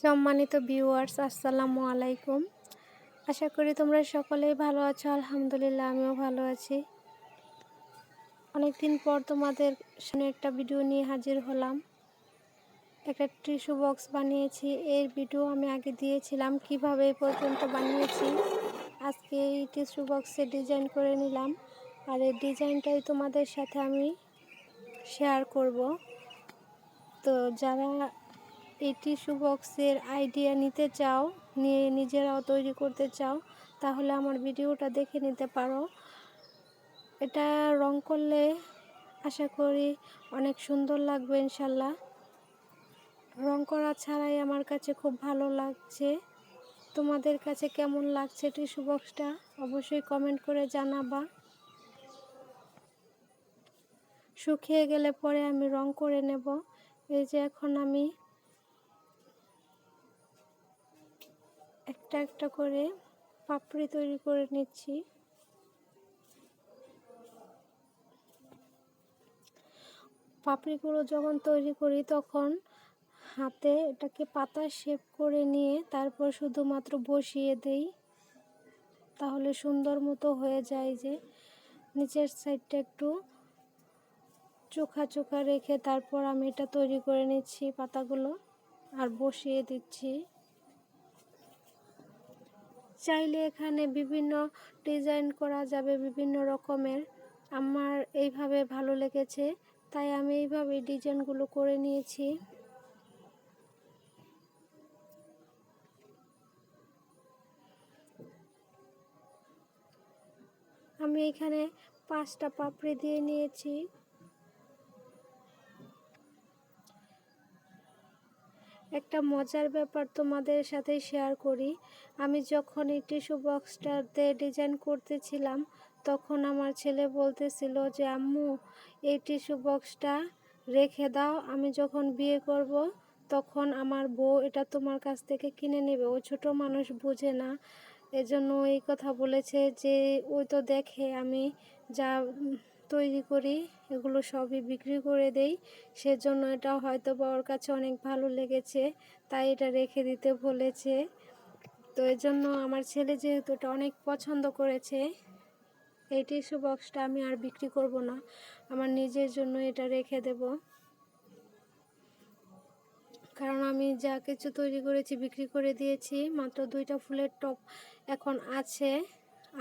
সম্মানিত ভিউয়ার্স আসসালামু আলাইকুম। আশা করি তোমরা সকলেই ভালো আছো, আলহামদুলিল্লাহ আমিও ভালো আছি। অনেকদিন পর তোমাদের সামনে একটা ভিডিও নিয়ে হাজির হলাম। একটা টিস্যু বক্স বানিয়েছি, এর ভিডিও আমি আগে দিয়েছিলাম, কীভাবে এই পর্যন্ত বানিয়েছি, আজকে এই টিস্যু বক্সে ডিজাইন করে নিলাম। আর এই ডিজাইনটাই তোমাদের সাথে আমি শেয়ার করব। তো যারা এই টিস্যু বক্সের আইডিয়া নিতে চাও, নিয়ে নিজেরাও তৈরি করতে চাও, তাহলে আমার ভিডিওটা দেখে নিতে পারো। এটা রং করলে আশা করি অনেক সুন্দর লাগবে ইনশাল্লাহ। রং করা ছাড়াই আমার কাছে খুব ভালো লাগছে। তোমাদের কাছে কেমন লাগছে টিস্যু বক্সটা অবশ্যই কমেন্ট করে জানাবা। শুকিয়ে গেলে পরে আমি রং করে নেব। এই যে এখন আমি একটা একটা করে পাপড়ি তৈরি করে নিচ্ছি। পাপড়িগুলো যখন তৈরি করি তখন হাতে এটাকে পাতা শেপ করে নিয়ে তারপর শুধুমাত্র বসিয়ে দেই। তাহলে সুন্দর মতো হয়ে যায় যে নিচের সাইডটা একটু চোখা চোখা রেখে তারপর আমি এটা তৈরি করে নিচ্ছি পাতাগুলো আর বসিয়ে দিচ্ছি। চাইলে এখানে বিভিন্ন ডিজাইন করা যাবে, বিভিন্ন রকমের। আমার এইভাবে ভালো লেগেছে, তাই আমি এইভাবে ডিজাইনগুলো করে নিয়েছি। আমি এখানে পাঁচটা পাপড়ি দিয়ে নিয়েছি। একটা মজার ব্যাপার তোমাদের সাথে শেয়ার করি। আমি যখন এই টিস্যু বক্সটাতে ডিজাইন করতেছিলাম, তখন আমার ছেলে বলতেছিল যে, আম্মু এই টিস্যু বক্সটা রেখে দাও, আমি যখন বিয়ে করব, তখন আমার বউ এটা তোমার কাছ থেকে কিনে নেবে। ও ছোট মানুষ বুঝে না, এজন্য এই কথা বলেছে যে, ওই তো দেখে আমি যা তৈরি করি, এগুলো সবই বিক্রি করে দেই। সেজন্য এটা হয়তো বা ওর কাছে অনেক ভালো লেগেছে, তাই এটা রেখে দিতে বলেছে। তো এই জন্য আমার ছেলে যেহেতু এটা অনেক পছন্দ করেছে, এই টিস্যু বক্সটা আমি আর বিক্রি করব না, আমার নিজের জন্য এটা রেখে দেব। কারণ আমি যা কিছু তৈরি করেছি, বিক্রি করে দিয়েছি, মাত্র দুইটা ফুলের টপ এখন আছে।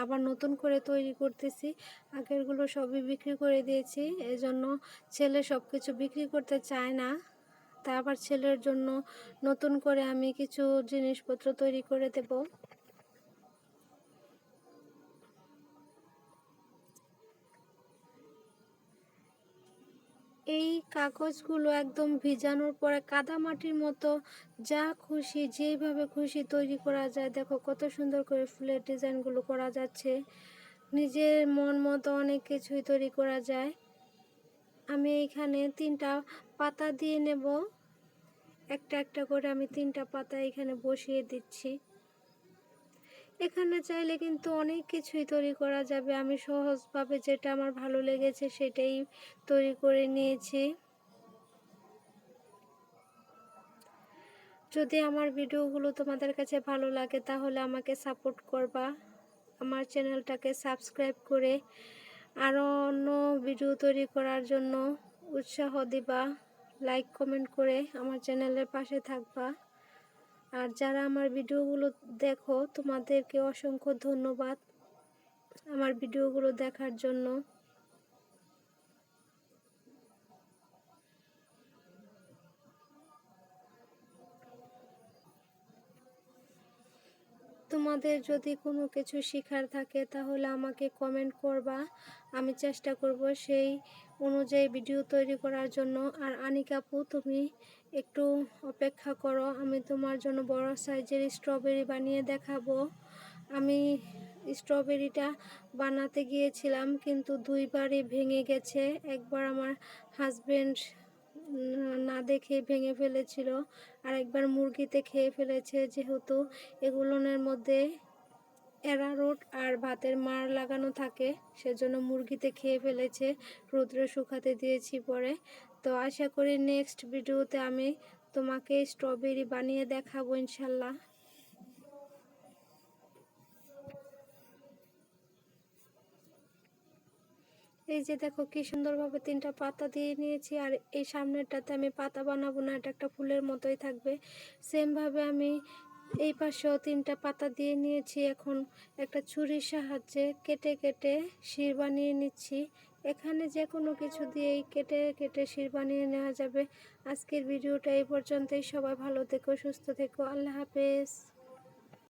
আবার নতুন করে তৈরি করতেছি। আগেরগুলো সবই বিক্রি করে দিয়েছি, এজন্য ছেলে সব কিছু বিক্রি করতে চায় না। তা আবার ছেলের জন্য নতুন করে আমি কিছু জিনিসপত্র তৈরি করে দেব। এই কাগজগুলো একদম ভিজানোর পরে কাদামাটির মতো যা খুশি, যেভাবে খুশি তৈরি করা যায়। দেখো কত সুন্দর করে ফুলের ডিজাইনগুলো করা যাচ্ছে। নিজের মন মতো অনেক কিছুই তৈরি করা যায়। আমি এখানে তিনটা পাতা দিয়ে নেব। একটা একটা করে আমি তিনটা পাতা এখানে বসিয়ে দিচ্ছি। এখানে চাইলে কিন্তু অনেক কিছুই তৈরি করা যাবে। আমি সহজভাবে যেটা আমার ভালো লেগেছে সেটাই তৈরি করে নিয়েছি। যদি আমার ভিডিওগুলো তোমাদের কাছে ভালো লাগে তাহলে আমাকে সাপোর্ট করবা, আমার চ্যানেলটাকে সাবস্ক্রাইব করে আরও অন্য ভিডিও তৈরি করার জন্য উৎসাহ দিবা, লাইক কমেন্ট করে আমার চ্যানেলের পাশে থাকবা। আর যারা আমার ভিডিওগুলো দেখো, তোমাদেরকে অসংখ্য ধন্যবাদ আমার ভিডিওগুলো দেখার জন্য। তোমাদের যদি কোনো কিছু শেখার থাকে, তাহলে আমাকে কমেন্ট করবা। আমি চেষ্টা করব সেই অনুযায়ী ভিডিও তৈরি করার জন্য। আর আনিকাপু তুমি একটু অপেক্ষা করো, আমি তোমার জন্য বড় সাইজের স্ট্রবেরি বানিয়ে দেখাবো। আমি স্ট্রবেরিটা বানাতে গিয়েছিলাম, কিন্তু দুইবারই ভেঙে গেছে। একবার আমার হাজব্যান্ড না দেখে ভেঙে ফেলেছিল, আর একবার মুরগিতে খেয়ে ফেলেছে, যেহেতু এগুলোনের মধ্যে এরারুট আর ভাতের মার লাগানো থাকে, সেজন্য মুরগিতে খেয়ে ফেলেছে। রৌদ্রে শুকাতে দিয়েছি পরে। তো আশা করি নেক্সট ভিডিওতে আমি তোমাকে স্ট্রবেরি বানিয়ে দেখাবো ইনশাল্লাহ। এই যে দেখো কি সুন্দরভাবে তিনটা পাতা দিয়ে নিয়েছি, আর এই সামনেরটাতে আমি পাতা বানাবো না, এটা একটা ফুলের মতোই থাকবে। সেমভাবে আমি এই পাশেও তিনটা পাতা দিয়ে নিয়েছি, এখন একটা ছুরির সাহায্যে কেটে কেটে শির বানিয়ে নিচ্ছি। এখানে যে কোনো কিছু দিয়েই কেটে কেটে শির বানিয়ে নেওয়া যাবে। আজকের ভিডিওটা এই পর্যন্তই। সবাই ভালো থেকো, সুস্থ থেকো। আল্লাহ হাফেজ।